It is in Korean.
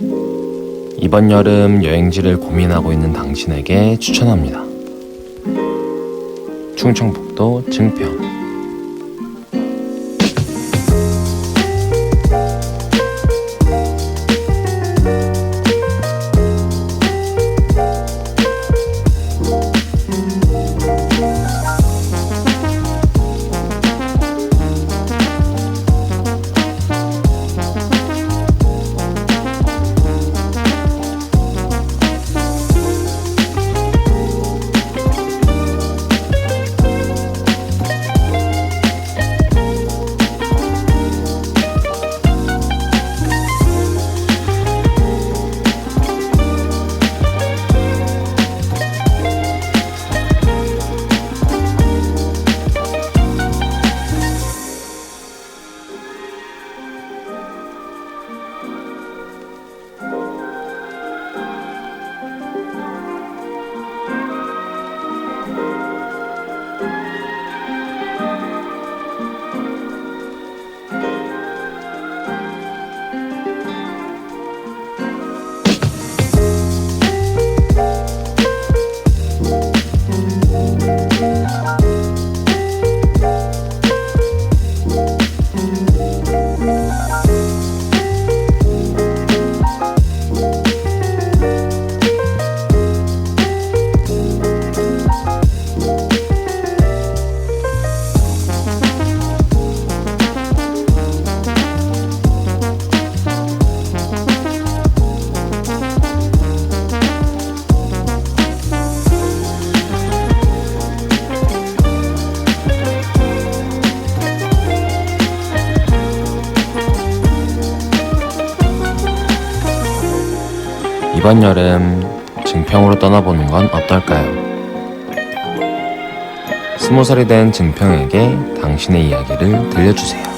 이번 여름 여행지를 고민하고 있는 당신에게 추천합니다. 충청북도 증평. 이번 여름 증평으로 떠나보는 건 어떨까요? 스무 살이 된 증평에게 당신의 이야기를 들려주세요.